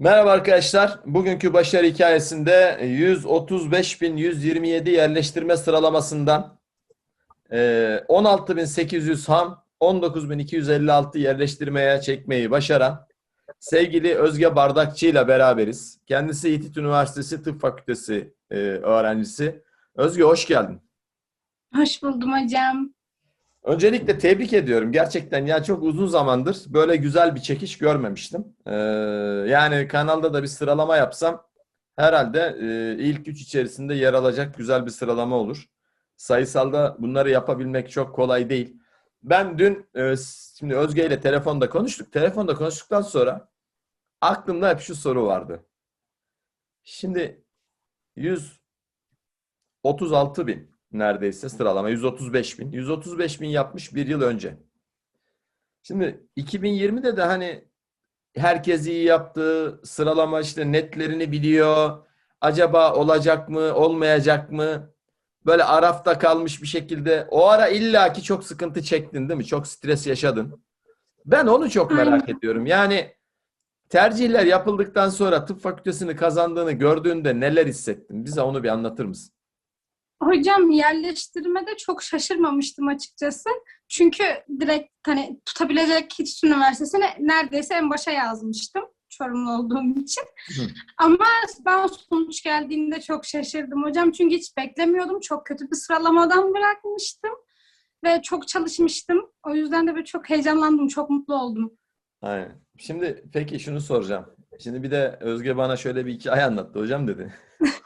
Merhaba arkadaşlar. Bugünkü başarı hikayesinde 135.127 yerleştirme sıralamasından e, 16.800 ham, 19.256 yerleştirmeye çekmeyi başaran sevgili Özge Bardakçı ile beraberiz. Kendisi İTİT Üniversitesi Tıp Fakültesi e, öğrencisi. Özge hoş geldin. Hoş buldum hocam. Öncelikle tebrik ediyorum. Gerçekten ya çok uzun zamandır böyle güzel bir çekiş görmemiştim. Ee, yani kanalda da bir sıralama yapsam herhalde e, ilk üç içerisinde yer alacak güzel bir sıralama olur. Sayısalda bunları yapabilmek çok kolay değil. Ben dün e, şimdi Özge ile telefonda konuştuk. Telefonda konuştuktan sonra aklımda hep şu soru vardı. Şimdi 136 bin neredeyse sıralama 135 bin. 135 bin yapmış bir yıl önce. Şimdi 2020'de de hani herkes iyi yaptı, sıralama işte netlerini biliyor. Acaba olacak mı, olmayacak mı? Böyle arafta kalmış bir şekilde. O ara illaki çok sıkıntı çektin değil mi? Çok stres yaşadın. Ben onu çok merak Aynen. ediyorum. Yani tercihler yapıldıktan sonra tıp fakültesini kazandığını gördüğünde neler hissettin? Bize onu bir anlatır mısın? Hocam yerleştirmede çok şaşırmamıştım açıkçası. Çünkü direkt hani tutabilecek hiç üniversitesine neredeyse en başa yazmıştım. Çorumlu olduğum için. Hı. Ama ben sonuç geldiğinde çok şaşırdım hocam. Çünkü hiç beklemiyordum. Çok kötü bir sıralamadan bırakmıştım. Ve çok çalışmıştım. O yüzden de böyle çok heyecanlandım. Çok mutlu oldum. Aynen. Şimdi peki şunu soracağım. Şimdi bir de Özge bana şöyle bir hikaye anlattı hocam dedi.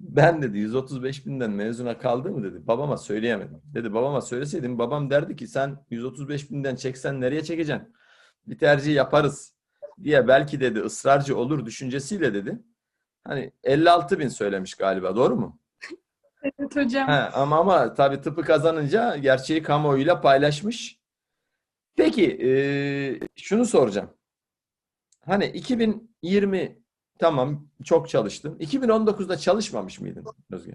Ben dedi 135 binden mezuna kaldı mı dedi. Babama söyleyemedim. Dedi babama söyleseydim babam derdi ki sen 135 binden çeksen nereye çekeceksin? Bir tercih yaparız diye belki dedi ısrarcı olur düşüncesiyle dedi. Hani 56 bin söylemiş galiba doğru mu? Evet hocam. He, ama ama tabii tıpı kazanınca gerçeği kamuoyuyla paylaşmış. Peki eee, şunu soracağım. Hani 2020 tamam çok çalıştın. 2019'da çalışmamış mıydın Özge?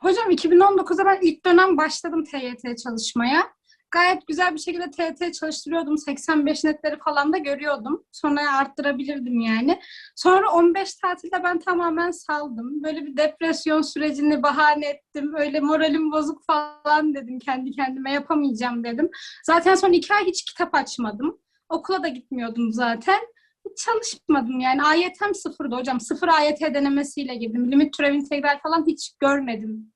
Hocam 2019'da ben ilk dönem başladım TYT çalışmaya. Gayet güzel bir şekilde TYT çalıştırıyordum. 85 netleri falan da görüyordum. Sonra arttırabilirdim yani. Sonra 15 tatilde ben tamamen saldım. Böyle bir depresyon sürecini bahane ettim. Öyle moralim bozuk falan dedim. Kendi kendime yapamayacağım dedim. Zaten son iki ay hiç kitap açmadım. Okula da gitmiyordum zaten. Hiç çalışmadım yani. AYT'm sıfırdı hocam. Sıfır AYT denemesiyle girdim. Limit türev integral falan hiç görmedim.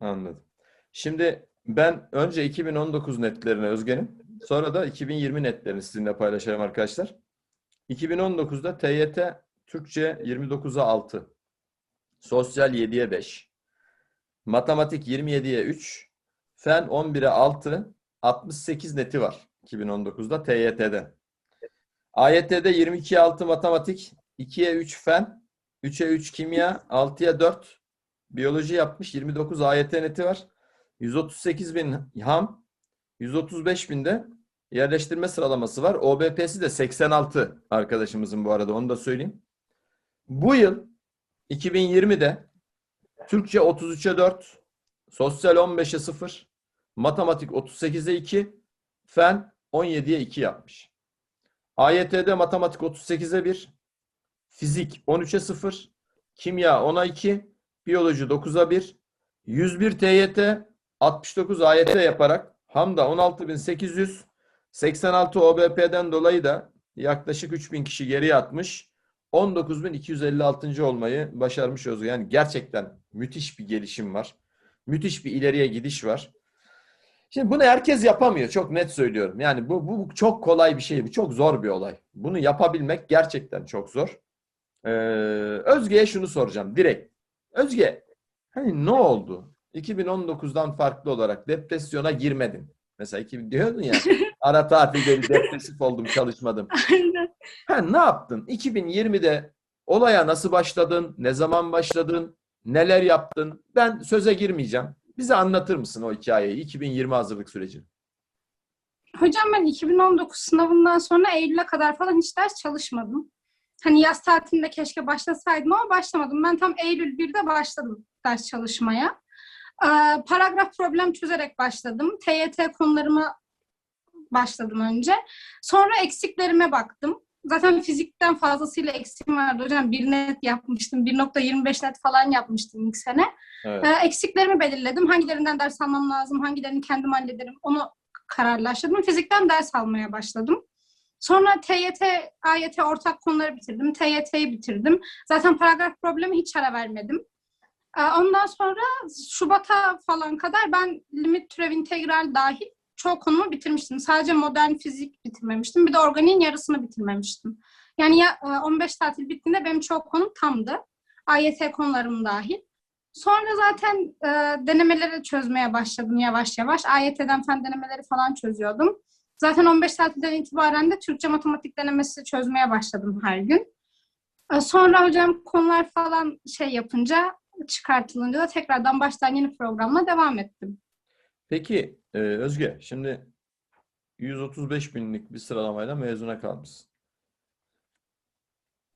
Anladım. Şimdi ben önce 2019 netlerini Özge'nin, sonra da 2020 netlerini sizinle paylaşacağım arkadaşlar. 2019'da TYT Türkçe 29'a 6, Sosyal 7'ye 5, Matematik 27'ye 3, Fen 11'e 6, 68 neti var 2019'da TYT'de. AYT'de 22'ye 6 Matematik, 2'ye 3 Fen, 3'e 3 Kimya, 6'ya 4 Biyoloji yapmış, 29 AYT neti var. 138 bin ham, 135 binde yerleştirme sıralaması var. OBP'si de 86 arkadaşımızın bu arada onu da söyleyeyim. Bu yıl 2020'de Türkçe 33'e 4, Sosyal 15'e 0, Matematik 38'e 2, Fen 17'ye 2 yapmış. AYT'de Matematik 38'e 1, Fizik 13'e 0, Kimya 10'a 2, Biyoloji 9'a 1, 101 TYT, 69 AYT yaparak Hamda 16.800, 86 OBP'den dolayı da yaklaşık 3000 kişi geriye atmış. 19.256. olmayı başarmış Özgür. Yani gerçekten müthiş bir gelişim var. Müthiş bir ileriye gidiş var. Şimdi bunu herkes yapamıyor. Çok net söylüyorum. Yani bu, bu çok kolay bir şey. Bu çok zor bir olay. Bunu yapabilmek gerçekten çok zor. Ee, Özge'ye şunu soracağım direkt. Özge, hani ne oldu? 2019'dan farklı olarak depresyona girmedin. Mesela 2000 diyordun ya ara tatilde bir depresif oldum çalışmadım. Aynen. Ha, ne yaptın? 2020'de olaya nasıl başladın? Ne zaman başladın? Neler yaptın? Ben söze girmeyeceğim. Bize anlatır mısın o hikayeyi? 2020 hazırlık sürecini. Hocam ben 2019 sınavından sonra Eylül'e kadar falan hiç ders çalışmadım. Hani yaz tatilinde keşke başlasaydım ama başlamadım. Ben tam Eylül 1'de başladım ders çalışmaya. Ee, paragraf problem çözerek başladım. TYT konularıma başladım önce. Sonra eksiklerime baktım. Zaten fizikten fazlasıyla eksiğim vardı hocam. Bir net yapmıştım. 1.25 net falan yapmıştım ilk sene. Evet. Ee, eksiklerimi belirledim. Hangilerinden ders almam lazım, hangilerini kendim hallederim onu kararlaştırdım. Fizikten ders almaya başladım. Sonra TYT, AYT ortak konuları bitirdim. TYT'yi bitirdim. Zaten paragraf problemi hiç ara vermedim. Ee, Ondan sonra Şubat'a falan kadar ben limit türev integral dahil çoğu konumu bitirmiştim. Sadece modern fizik bitirmemiştim. Bir de organiğin yarısını bitirmemiştim. Yani ya, e, 15 tatil bittiğinde benim çoğu konum tamdı. AYT konularım dahil. Sonra zaten e, denemeleri çözmeye başladım yavaş yavaş. AYT'den fen denemeleri falan çözüyordum. Zaten 15 tatilden itibaren de Türkçe matematik denemesi çözmeye başladım her gün. E, sonra hocam konular falan şey yapınca çıkartılınca da tekrardan baştan yeni programla devam ettim. Peki e, Özge, şimdi 135 binlik bir sıralamayla mezuna kalmışsın.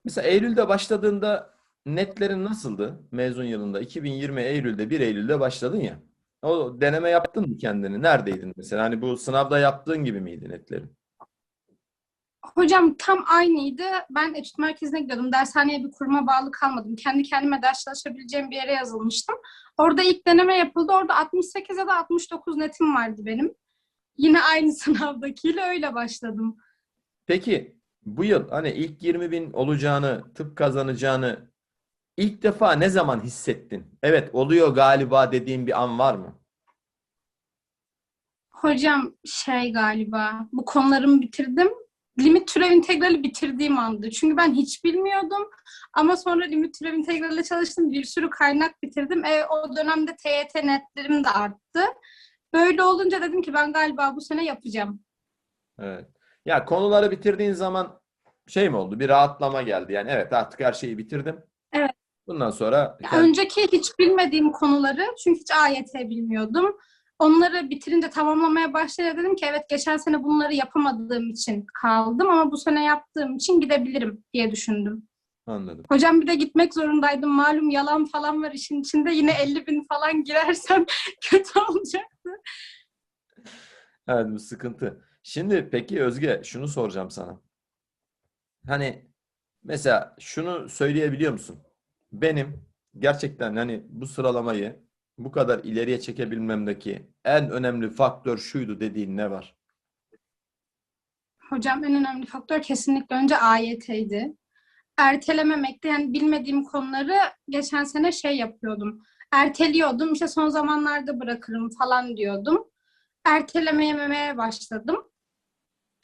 Mesela Eylül'de başladığında netlerin nasıldı mezun yılında? 2020 Eylül'de 1 Eylül'de başladın ya. O deneme yaptın mı kendini? Neredeydin mesela? Hani bu sınavda yaptığın gibi miydi netlerin? Hocam tam aynıydı. Ben etüt merkezine gidiyordum. Dershaneye bir kuruma bağlı kalmadım. Kendi kendime ders çalışabileceğim bir yere yazılmıştım. Orada ilk deneme yapıldı. Orada 68 ya da 69 netim vardı benim. Yine aynı sınavdakiyle öyle başladım. Peki bu yıl hani ilk 20 bin olacağını, tıp kazanacağını ilk defa ne zaman hissettin? Evet oluyor galiba dediğin bir an var mı? Hocam şey galiba bu konularımı bitirdim. Limit türev integrali bitirdiğim andı. Çünkü ben hiç bilmiyordum. Ama sonra limit türev integrali çalıştım. Bir sürü kaynak bitirdim. E, o dönemde TYT netlerim de arttı. Böyle olunca dedim ki ben galiba bu sene yapacağım. Evet. Ya konuları bitirdiğin zaman şey mi oldu? Bir rahatlama geldi. Yani evet artık her şeyi bitirdim. Evet. Bundan sonra Ya önceki hiç bilmediğim konuları çünkü hiç AYT bilmiyordum. Onları bitirince tamamlamaya başlayınca dedim ki evet geçen sene bunları yapamadığım için kaldım ama bu sene yaptığım için gidebilirim diye düşündüm. anladım. Hocam bir de gitmek zorundaydım. Malum yalan falan var işin içinde. Yine 50 bin falan girersem kötü olacak. Evet bu sıkıntı. Şimdi peki Özge şunu soracağım sana. Hani mesela şunu söyleyebiliyor musun? Benim gerçekten hani bu sıralamayı bu kadar ileriye çekebilmemdeki en önemli faktör şuydu dediğin ne var? Hocam en önemli faktör kesinlikle önce AYT'ydi. Ertelememekte yani bilmediğim konuları geçen sene şey yapıyordum. Erteliyordum işte son zamanlarda bırakırım falan diyordum. Ertelememeye başladım.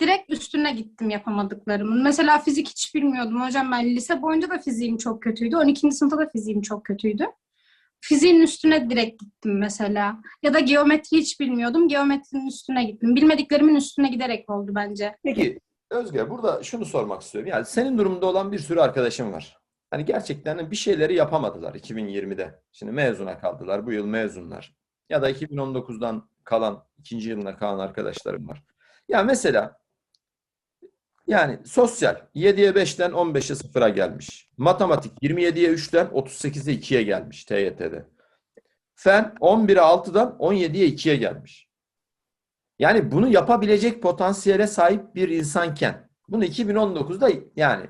Direkt üstüne gittim yapamadıklarımın. Mesela fizik hiç bilmiyordum hocam ben lise boyunca da fiziğim çok kötüydü. 12. sınıfta da fiziğim çok kötüydü. Fiziğin üstüne direkt gittim mesela. Ya da geometri hiç bilmiyordum. Geometrinin üstüne gittim. Bilmediklerimin üstüne giderek oldu bence. Peki Özge burada şunu sormak istiyorum. Yani senin durumda olan bir sürü arkadaşım var. Hani gerçekten bir şeyleri yapamadılar 2020'de. Şimdi mezuna kaldılar. Bu yıl mezunlar. Ya da 2019'dan kalan, ikinci yılına kalan arkadaşlarım var. Ya mesela yani sosyal 7'ye 5'ten 15'e 0'a gelmiş. Matematik 27'ye 3'ten 38'e 2'ye gelmiş TYT'de. Fen 11'e 6'dan 17'ye 2'ye gelmiş. Yani bunu yapabilecek potansiyele sahip bir insanken bunu 2019'da yani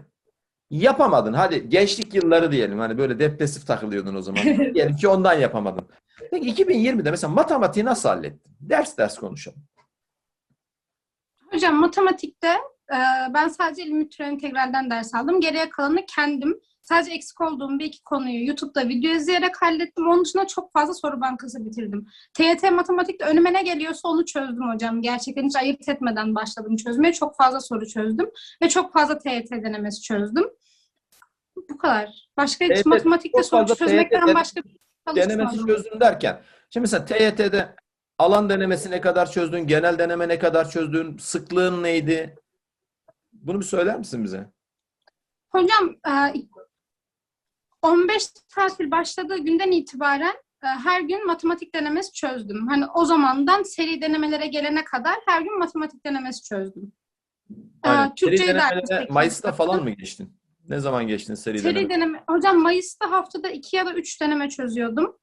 yapamadın. Hadi gençlik yılları diyelim. Hani böyle depresif takılıyordun o zaman. Diyelim ki ondan yapamadın. Peki 2020'de mesela matematiği nasıl hallettin? Ders ders konuşalım. Hocam matematikte ben sadece limit türev integralden ders aldım. Geriye kalanı kendim sadece eksik olduğum bir iki konuyu YouTube'da video izleyerek hallettim. Onun dışında çok fazla soru bankası bitirdim. TYT matematikte önüme ne geliyorsa onu çözdüm hocam. Gerçekten hiç ayırt etmeden başladım çözmeye. Çok fazla soru çözdüm ve çok fazla TYT denemesi çözdüm. Bu kadar. Başka hiç TYT matematikte soru çözmekten TYT başka bir şey Denemesi çözdün derken. Şimdi mesela TYT'de alan denemesi ne kadar çözdün? Genel deneme ne kadar çözdün? Sıklığın neydi? Bunu bir söyler misin bize? Hocam e, 15 tatil başladığı günden itibaren e, her gün matematik denemesi çözdüm. Hani o zamandan seri denemelere gelene kadar her gün matematik denemesi çözdüm. Aynen. Aa, Türkçeyi Seri de denemelere 68 Mayıs'ta falan mı geçtin? Ne zaman geçtin seri Seri deneme? deneme. Hocam Mayıs'ta haftada 2 ya da 3 deneme çözüyordum.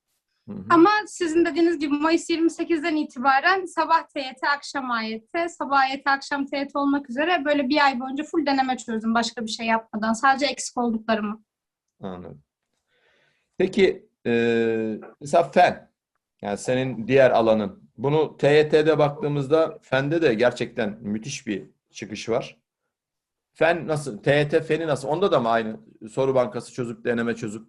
Hı hı. Ama sizin dediğiniz gibi Mayıs 28'den itibaren sabah TYT, akşam AYT, sabah AYT, akşam TYT olmak üzere böyle bir ay boyunca full deneme çözdüm başka bir şey yapmadan. Sadece eksik olduklarımı. Anladım. Peki e, mesela fen, yani senin diğer alanın. Bunu TYT'de baktığımızda fende de gerçekten müthiş bir çıkış var. Fen nasıl? TYT feni nasıl? Onda da mı aynı soru bankası çözüp deneme çözüp?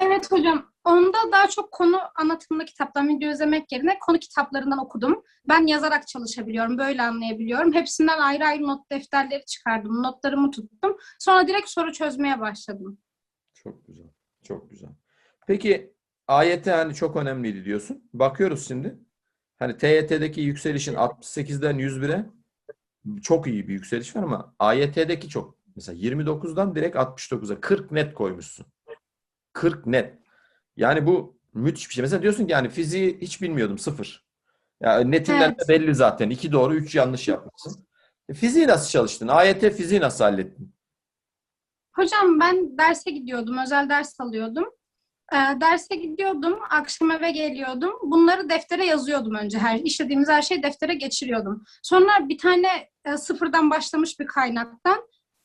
Evet hocam. Onda daha çok konu anlatımlı kitaptan video izlemek yerine konu kitaplarından okudum. Ben yazarak çalışabiliyorum, böyle anlayabiliyorum. Hepsinden ayrı ayrı not defterleri çıkardım, notlarımı tuttum. Sonra direkt soru çözmeye başladım. Çok güzel. Çok güzel. Peki AYT hani çok önemliydi diyorsun. Bakıyoruz şimdi. Hani TYT'deki yükselişin 68'den 101'e çok iyi bir yükseliş var ama AYT'deki çok. Mesela 29'dan direkt 69'a 40 net koymuşsun. 40 net. Yani bu müthiş bir şey. Mesela diyorsun ki yani fiziği hiç bilmiyordum sıfır. Ya netinden de Evet. belli zaten. 2 doğru 3 yanlış yapmışsın. E, Fiziği nasıl çalıştın? AYT fiziği nasıl hallettin? Hocam ben derse gidiyordum, özel ders alıyordum. Ee, derse gidiyordum, akşam eve geliyordum. Bunları deftere yazıyordum önce. Her işlediğimiz her şeyi deftere geçiriyordum. Sonra bir tane e, sıfırdan başlamış bir kaynaktan,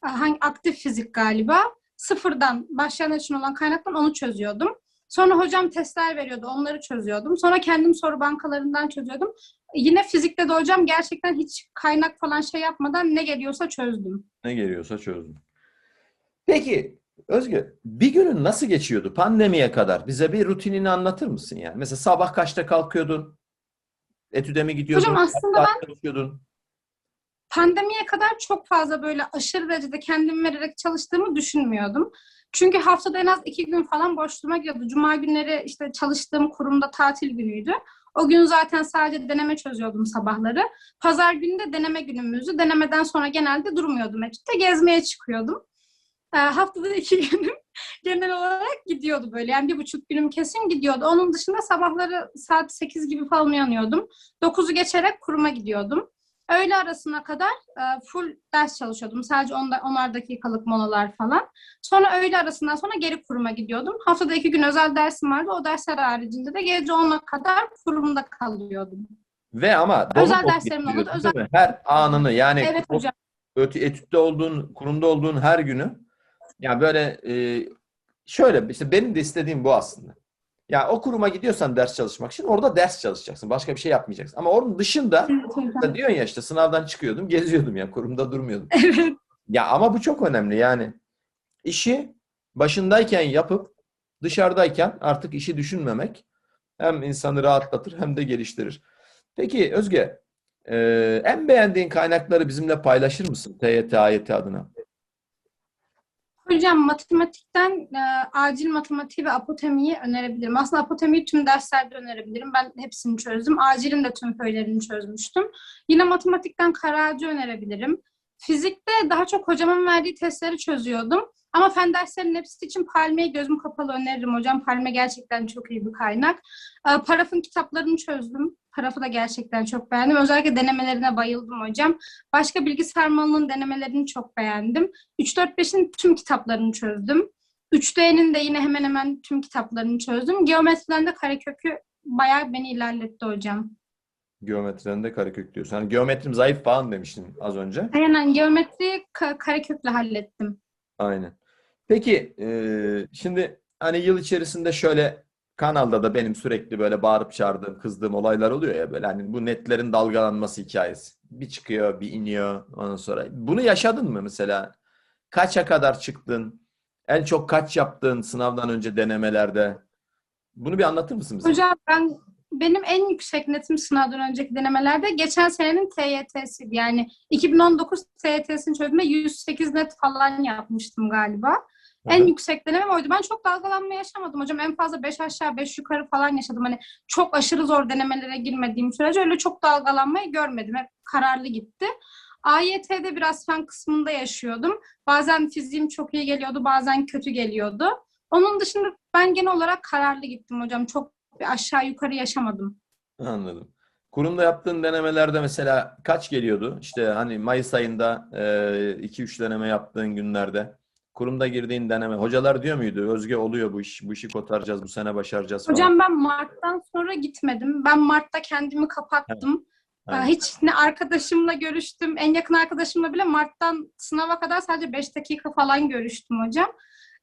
e, hangi aktif fizik galiba, sıfırdan başlayan için olan kaynaktan onu çözüyordum. Sonra hocam testler veriyordu, onları çözüyordum. Sonra kendim soru bankalarından çözüyordum. Yine fizikte de hocam gerçekten hiç kaynak falan şey yapmadan ne geliyorsa çözdüm. Ne geliyorsa çözdüm. Peki Özgür, bir günün nasıl geçiyordu pandemiye kadar? Bize bir rutinini anlatır mısın yani? Mesela sabah kaçta kalkıyordun? Etüde mi gidiyordun? Hocam aslında çalışıyordun? pandemiye kadar çok fazla böyle aşırı derecede kendimi vererek çalıştığımı düşünmüyordum. Çünkü haftada en az iki gün falan boşluğuma gidiyordu. Cuma günleri işte çalıştığım kurumda tatil günüydü. O gün zaten sadece deneme çözüyordum sabahları. Pazar günü de deneme günümüzdü. Denemeden sonra genelde durmuyordum etütte. Gezmeye çıkıyordum. Ee, haftada iki günüm genel olarak gidiyordu böyle. Yani bir buçuk günüm kesin gidiyordu. Onun dışında sabahları saat 8 gibi falan uyanıyordum. 9'u geçerek kuruma gidiyordum. Öğle arasına kadar e, full ders çalışıyordum. Sadece 10 onar dakikalık molalar falan. Sonra öğle arasından sonra geri kuruma gidiyordum. Haftada iki gün özel dersim vardı. O dersler haricinde de gece 10'a kadar kurumda kalıyordum. Ve ama dolu Özel derslerim geçiriyordun, özel-? Her anını yani Evet o hocam. etütte olduğun, kurumda olduğun her günü yani böyle e, şöyle işte benim de istediğim bu aslında. Ya o kuruma gidiyorsan ders çalışmak için orada ders çalışacaksın. Başka bir şey yapmayacaksın. Ama onun dışında da diyorsun ya işte sınavdan çıkıyordum, geziyordum ya kurumda durmuyordum. Evet. Ya ama bu çok önemli yani. İşi başındayken yapıp dışarıdayken artık işi düşünmemek hem insanı rahatlatır hem de geliştirir. Peki Özge, e, en beğendiğin kaynakları bizimle paylaşır mısın TYT, AYT adına? Hocam matematikten e, acil matematiği ve apotemiyi önerebilirim. Aslında apotemiyi tüm derslerde önerebilirim. Ben hepsini çözdüm. Acilin de tüm köylerini çözmüştüm. Yine matematikten Karacı önerebilirim. Fizikte daha çok hocamın verdiği testleri çözüyordum. Ama fen derslerinin hepsi için Palme'yi gözüm kapalı öneririm hocam. Palme gerçekten çok iyi bir kaynak. E, Paraf'ın kitaplarını çözdüm. Paraf'ı da gerçekten çok beğendim. Özellikle denemelerine bayıldım hocam. Başka bilgisayar malının denemelerini çok beğendim. 3-4-5'in tüm kitaplarını çözdüm. 3D'nin de yine hemen hemen tüm kitaplarını çözdüm. Geometriden de karekökü bayağı beni ilerletti hocam. Geometriden de karekök diyorsun. Hani geometrim zayıf falan demiştin az önce. Aynen geometriyi ka- karekökle hallettim. Aynen. Peki e, şimdi hani yıl içerisinde şöyle kanalda da benim sürekli böyle bağırıp çağırdığım, kızdığım olaylar oluyor ya böyle hani bu netlerin dalgalanması hikayesi. Bir çıkıyor, bir iniyor ondan sonra. Bunu yaşadın mı mesela? Kaça kadar çıktın? En çok kaç yaptın sınavdan önce denemelerde? Bunu bir anlatır mısın bize? Hocam ben benim en yüksek netim sınavdan önceki denemelerde geçen senenin TYT'siydi. Yani 2019 TYT'sini çözdüğümde 108 net falan yapmıştım galiba. En yüksek denemem oydu. Ben çok dalgalanma yaşamadım hocam. En fazla 5 aşağı 5 yukarı falan yaşadım. Hani çok aşırı zor denemelere girmediğim sürece öyle çok dalgalanmayı görmedim. Hep kararlı gitti. AYT'de biraz fen kısmında yaşıyordum. Bazen fiziğim çok iyi geliyordu, bazen kötü geliyordu. Onun dışında ben genel olarak kararlı gittim hocam. Çok bir aşağı yukarı yaşamadım. Anladım. Kurumda yaptığın denemelerde mesela kaç geliyordu? İşte hani Mayıs ayında 2-3 deneme yaptığın günlerde kurumda girdiğin deneme. Hocalar diyor muydu? Özge oluyor bu iş. Bu işi kotaracağız. Bu sene başaracağız falan. Hocam ben Mart'tan sonra gitmedim. Ben Mart'ta kendimi kapattım. Evet. Ee, Hiç ne arkadaşımla görüştüm. En yakın arkadaşımla bile Mart'tan sınava kadar sadece 5 dakika falan görüştüm hocam.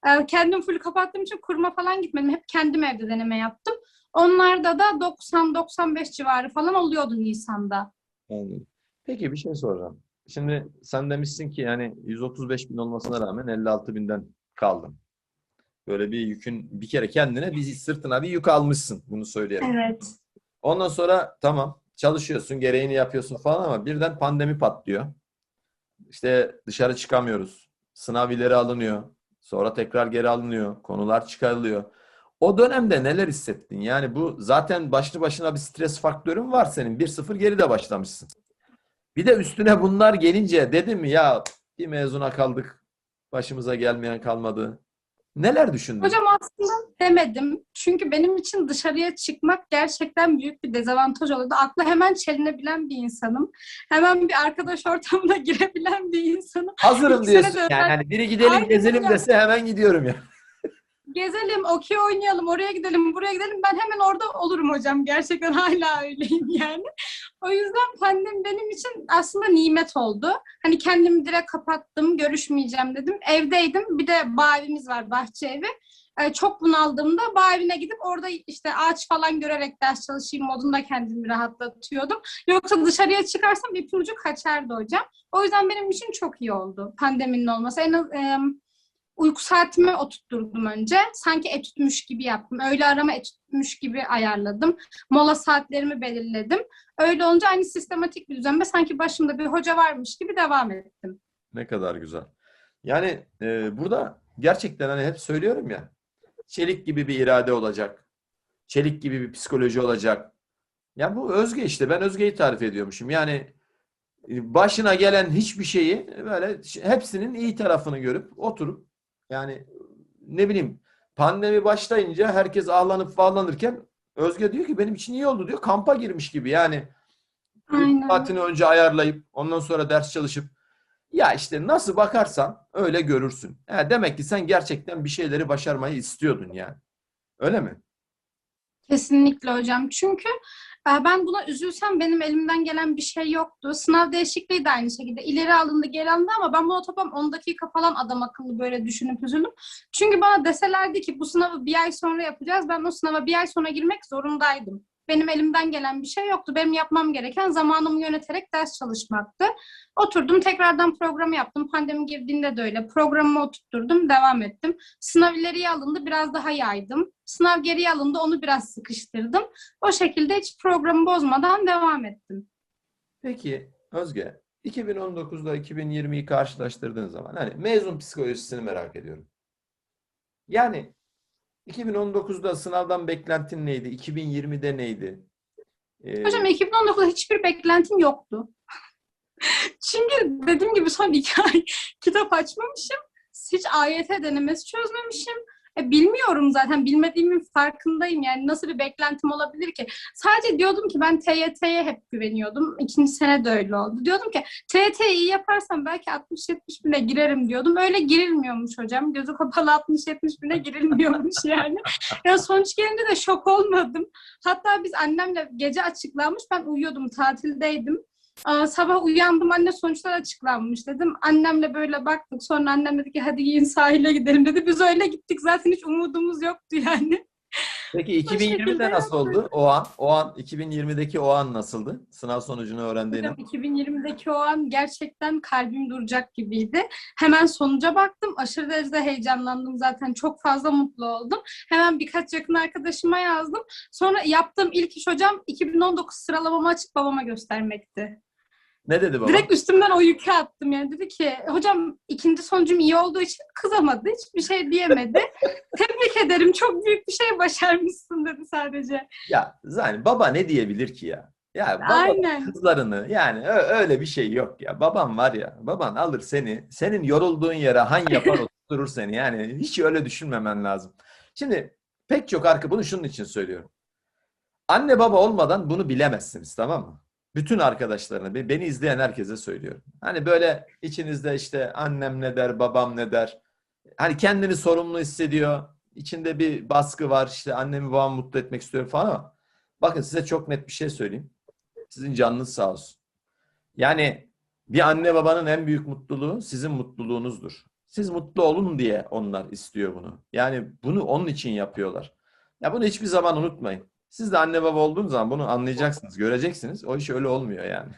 Ee, Kendim full kapattığım için kuruma falan gitmedim. Hep kendim evde deneme yaptım. Onlarda da 90-95 civarı falan oluyordu Nisan'da. Anladım. Peki bir şey soracağım. Şimdi sen demişsin ki yani 135 bin olmasına rağmen 56 binden kaldın. Böyle bir yükün bir kere kendine bir sırtına bir yük almışsın. Bunu söyleyelim. Evet. Ondan sonra tamam çalışıyorsun, gereğini yapıyorsun falan ama birden pandemi patlıyor. İşte dışarı çıkamıyoruz. Sınav ileri alınıyor. Sonra tekrar geri alınıyor. Konular çıkarılıyor. O dönemde neler hissettin? Yani bu zaten başlı başına bir stres faktörün var senin. 1-0 geride başlamışsın. Bir de üstüne bunlar gelince dedim ya bir mezuna kaldık. Başımıza gelmeyen kalmadı. Neler düşündün? Hocam aslında demedim. Çünkü benim için dışarıya çıkmak gerçekten büyük bir dezavantaj oluyordu. Aklı hemen çelinebilen bir insanım. Hemen bir arkadaş ortamına girebilen bir insanım. Hazırım sene diyorsun. Yani hani biri gidelim Aynen gezelim hocam. dese hemen gidiyorum ya. Gezelim, okey oynayalım, oraya gidelim, buraya gidelim. Ben hemen orada olurum hocam. Gerçekten hala öyleyim yani. O yüzden pandemi benim için aslında nimet oldu. Hani kendimi direkt kapattım, görüşmeyeceğim dedim. Evdeydim. Bir de bağ evimiz var, bahçe evi. Ee, çok bunaldığımda bağ evine gidip orada işte ağaç falan görerek ders çalışayım modunda kendimi rahatlatıyordum. Yoksa dışarıya çıkarsam ipin ucu kaçardı hocam. O yüzden benim için çok iyi oldu pandeminin olması. En az, em, uyku saatimi oturtturdum önce. Sanki etütmüş gibi yaptım. Öğle arama etütmüş gibi ayarladım. Mola saatlerimi belirledim. Öyle olunca aynı sistematik bir düzenle sanki başımda bir hoca varmış gibi devam ettim. Ne kadar güzel. Yani e, burada gerçekten hani hep söylüyorum ya çelik gibi bir irade olacak. Çelik gibi bir psikoloji olacak. Ya bu Özge işte. Ben Özge'yi tarif ediyormuşum. Yani e, başına gelen hiçbir şeyi böyle hepsinin iyi tarafını görüp oturup yani ne bileyim pandemi başlayınca herkes ağlanıp bağlanırken Özge diyor ki benim için iyi oldu diyor. Kampa girmiş gibi yani. Aynen. saatini önce ayarlayıp ondan sonra ders çalışıp ya işte nasıl bakarsan öyle görürsün. Ha, demek ki sen gerçekten bir şeyleri başarmayı istiyordun yani. Öyle mi? Kesinlikle hocam. Çünkü ben buna üzülsem benim elimden gelen bir şey yoktu. Sınav değişikliği de aynı şekilde. İleri alındı, geri alındı ama ben buna toplam 10 dakika falan adam akıllı böyle düşünüp üzüldüm. Çünkü bana deselerdi ki bu sınavı bir ay sonra yapacağız. Ben o sınava bir ay sonra girmek zorundaydım. Benim elimden gelen bir şey yoktu. Benim yapmam gereken zamanımı yöneterek ders çalışmaktı. Oturdum tekrardan programı yaptım. Pandemi girdiğinde de öyle. Programımı oturtturdum, devam ettim. Sınav ileriye alındı, biraz daha yaydım. Sınav geriye alındı, onu biraz sıkıştırdım. O şekilde hiç programı bozmadan devam ettim. Peki Özge 2019'da 2020'yi karşılaştırdığın zaman hani mezun psikolojisini merak ediyorum. Yani 2019'da sınavdan beklentin neydi? 2020'de neydi? Ee, Hocam 2019'da hiçbir beklentim yoktu. Çünkü dediğim gibi son iki ay kitap açmamışım. Hiç AYT denemesi çözmemişim. E, bilmiyorum zaten. Bilmediğimin farkındayım. Yani nasıl bir beklentim olabilir ki? Sadece diyordum ki ben TYT'ye hep güveniyordum. İkinci sene de öyle oldu. Diyordum ki TYT'yi yaparsam belki 60-70 bine girerim diyordum. Öyle girilmiyormuş hocam. Gözü kapalı 60-70 bine girilmiyormuş yani. Ya sonuç gelince de şok olmadım. Hatta biz annemle gece açıklanmış. Ben uyuyordum, tatildeydim. Sabah uyandım anne sonuçlar açıklanmış dedim. Annemle böyle baktık. Sonra annem dedi ki hadi giyin sahile gidelim dedi. Biz öyle gittik. Zaten hiç umudumuz yoktu yani. Peki 2020'de şekilde nasıl oldu? O an, o an 2020'deki o an nasıldı? Sınav sonucunu öğrendiğin Hocam an. 2020'deki o an gerçekten kalbim duracak gibiydi. Hemen sonuca baktım. Aşırı derecede heyecanlandım zaten. Çok fazla mutlu oldum. Hemen birkaç yakın arkadaşıma yazdım. Sonra yaptığım ilk iş hocam 2019 sıralamamı açıp babama göstermekti. Ne dedi baba? Direkt üstümden o yükü attım yani. Dedi ki hocam ikinci sonucum iyi olduğu için kızamadı. Hiçbir şey diyemedi. Tebrik ederim. Çok büyük bir şey başarmışsın dedi sadece. Ya yani baba ne diyebilir ki ya? Ya baba Aynen. kızlarını yani öyle bir şey yok ya. Baban var ya. Baban alır seni. Senin yorulduğun yere han yapar oturur seni. Yani hiç öyle düşünmemen lazım. Şimdi pek çok arka bunu şunun için söylüyorum. Anne baba olmadan bunu bilemezsiniz tamam mı? Bütün arkadaşlarına, be- beni izleyen herkese söylüyorum. Hani böyle içinizde işte annem ne der, babam ne der. hani kendini sorumlu hissediyor. İçinde bir baskı var. İşte annemi babamı mutlu etmek istiyorum falan ama bakın size çok net bir şey söyleyeyim. Sizin canınız sağ olsun. Yani bir anne babanın en büyük mutluluğu sizin mutluluğunuzdur. Siz mutlu olun diye onlar istiyor bunu. Yani bunu onun için yapıyorlar. Ya bunu hiçbir zaman unutmayın. Siz de anne baba olduğunuz zaman bunu anlayacaksınız, göreceksiniz. O iş öyle olmuyor yani.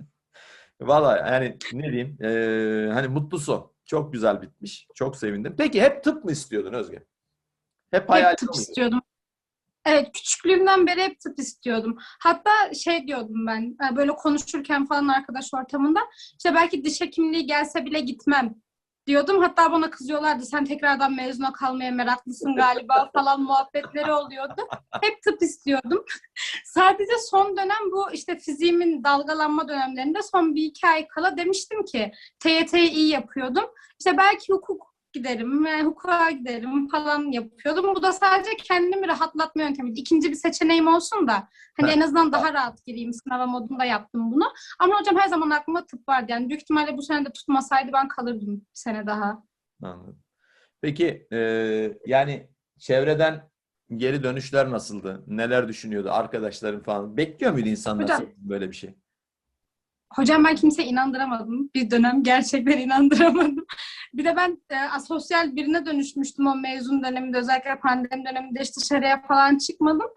Vallahi yani ne diyeyim? eee, hani mutlu son. Çok güzel bitmiş. Çok sevindim. Peki hep tıp mı istiyordun Özge? Hep hayal Hep tıp istiyordum. Evet, küçüklüğümden beri hep tıp istiyordum. Hatta şey diyordum ben, e, böyle konuşurken falan arkadaş ortamında, işte belki diş hekimliği gelse bile gitmem diyordum. Hatta bana kızıyorlardı, sen tekrardan mezuna kalmaya meraklısın galiba falan muhabbetleri oluyordu. Hep tıp istiyordum. Sadece son dönem bu işte fiziğimin dalgalanma dönemlerinde son bir iki ay kala demiştim ki TYT'yi iyi yapıyordum. İşte belki hukuk giderim ve hukuka giderim falan yapıyordum. Bu da sadece kendimi rahatlatma yöntemiydi. İkinci bir seçeneğim olsun da hani Evet. en azından daha rahat gireyim sınava modunda yaptım bunu. Ama hocam her zaman aklımda tıp vardı. Yani büyük ihtimalle bu sene de tutmasaydı ben kalırdım bir sene daha. Anladım. Peki eee, yani çevreden geri dönüşler nasıldı? Neler düşünüyordu arkadaşların falan? Bekliyor muydu insanlar Hocam- böyle bir şey? Hocam ben kimseye inandıramadım. Bir dönem gerçekten inandıramadım. Bir de ben e, asosyal birine dönüşmüştüm o mezun döneminde. Özellikle pandemi döneminde hiç dışarıya falan çıkmadım.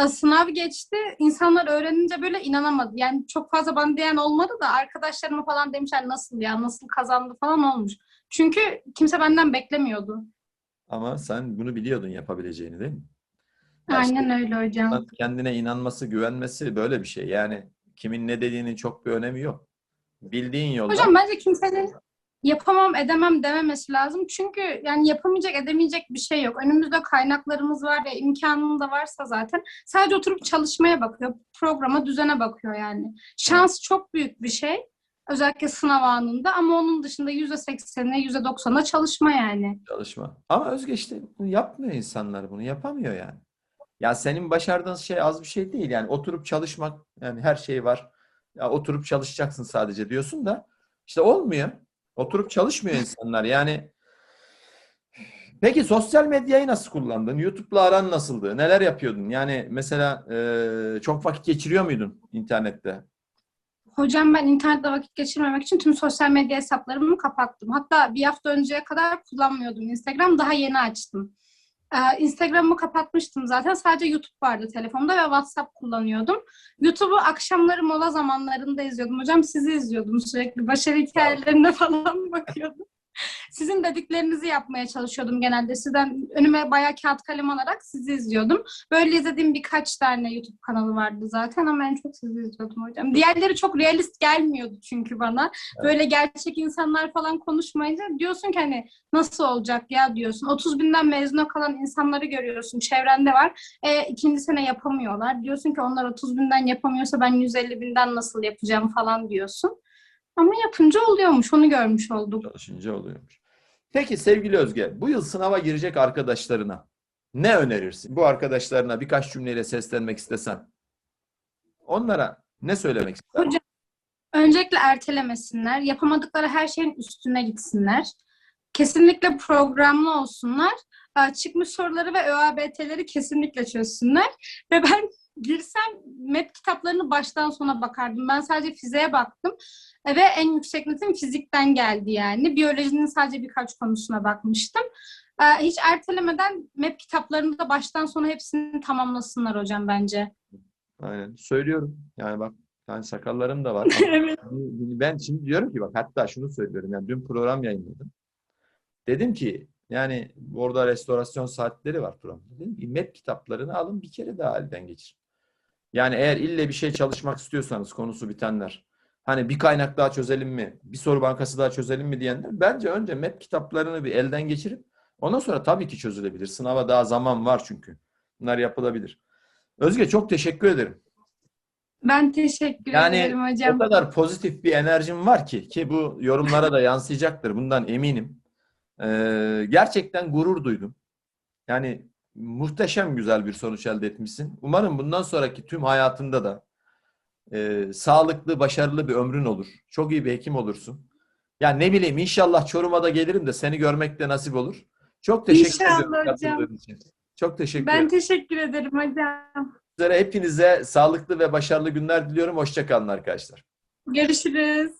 E, Sınav geçti. İnsanlar öğrenince böyle inanamadı. Yani çok fazla bana diyen olmadı da arkadaşlarıma falan demişler nasıl ya, nasıl kazandı falan olmuş. Çünkü kimse benden beklemiyordu. Ama sen bunu biliyordun yapabileceğini değil mi? İşte Aynen öyle hocam. kendine inanması, güvenmesi böyle bir şey. Yani kimin ne dediğinin çok bir önemi yok. Bildiğin yolda Hocam bence kimsenin yapamam edemem dememesi lazım. Çünkü yani yapamayacak edemeyecek bir şey yok. Önümüzde kaynaklarımız var ve imkanım da varsa zaten sadece oturup çalışmaya bakıyor. Programa, düzene bakıyor yani. Şans çok büyük bir şey. Özellikle sınav anında ama onun dışında %80'ine %90'a çalışma yani. çalışma. Ama Özge işte bunu yapmıyor insanlar bunu. Yapamıyor yani. Ya senin başardığın şey az bir şey değil. Yani oturup çalışmak yani her şey var. Ya oturup çalışacaksın sadece diyorsun da işte olmuyor. Oturup çalışmıyor insanlar. Yani Peki sosyal medyayı nasıl kullandın? YouTube'la aran nasıldı? Neler yapıyordun? Yani mesela çok vakit geçiriyor muydun internette? Hocam ben internette vakit geçirmemek için tüm sosyal medya hesaplarımı kapattım. Hatta bir hafta önceye kadar kullanmıyordum Instagram. Daha yeni açtım. Ee, Instagram'ımı kapatmıştım zaten. Sadece YouTube vardı telefonda ve WhatsApp kullanıyordum. YouTube'u akşamları mola zamanlarında izliyordum. Hocam sizi izliyordum sürekli. Başarı hikayelerine falan bakıyordum. Sizin dediklerinizi yapmaya çalışıyordum genelde. Sizden önüme bayağı kağıt kalem alarak sizi izliyordum. Böyle izlediğim birkaç tane YouTube kanalı vardı zaten ama en çok sizi izliyordum hocam. Diğerleri çok realist gelmiyordu çünkü bana. Böyle gerçek insanlar falan konuşmayınca diyorsun ki hani nasıl olacak ya diyorsun. 30 binden mezuna kalan insanları görüyorsun. Çevrende var. E, ikinci sene yapamıyorlar. Diyorsun ki onlar 30 binden yapamıyorsa ben 150 binden nasıl yapacağım falan diyorsun. Ama yapınca oluyormuş. Onu görmüş olduk. Çalışınca oluyormuş. Peki sevgili Özge, bu yıl sınava girecek arkadaşlarına ne önerirsin? Bu arkadaşlarına birkaç cümleyle seslenmek istesen. Onlara ne söylemek istersin? Hocam öncelikle ertelemesinler. Yapamadıkları her şeyin üstüne gitsinler. Kesinlikle programlı olsunlar. Ee, Çıkmış soruları ve ÖABT'leri kesinlikle çözsünler. Ve ben girsem MEP kitaplarını baştan sona bakardım. Ben sadece fiziğe baktım. E, Ve en yüksek netim fizikten geldi yani. Biyolojinin sadece birkaç konusuna bakmıştım. Ee, Hiç ertelemeden MEP kitaplarını da baştan sona hepsini tamamlasınlar hocam bence. Aynen. Söylüyorum. Yani bak, yani sakallarım da var. Evet. Ben şimdi diyorum ki bak hatta şunu söylüyorum. Yani dün program yayınladım. Dedim ki yani orada restorasyon saatleri var programda. Dedim ki MEP kitaplarını alın bir kere daha elden geçirin. Yani eğer ille bir şey çalışmak istiyorsanız konusu bitenler. Hani bir kaynak daha çözelim mi? Bir soru bankası daha çözelim mi diyenler. Bence önce MEP kitaplarını bir elden geçirip ondan sonra tabii ki çözülebilir. Sınava daha zaman var çünkü. Bunlar yapılabilir. Özge çok teşekkür ederim. Ben teşekkür Yani ederim O hocam. kadar pozitif bir enerjim var ki ki bu yorumlara da yansıyacaktır. Bundan eminim. Ee, gerçekten gurur duydum. Yani muhteşem güzel bir sonuç elde etmişsin. Umarım bundan sonraki tüm hayatında da e, sağlıklı, başarılı bir ömrün olur. Çok iyi bir hekim olursun. Ya ne bileyim inşallah Çorum'a da gelirim de seni görmek de nasip olur. Çok teşekkür İnşallah hocam. katıldığın için. Çok teşekkür Ben ederim. teşekkür ederim hocam. Sizlere hepinize sağlıklı ve başarılı günler diliyorum. Hoşçakalın arkadaşlar. Görüşürüz.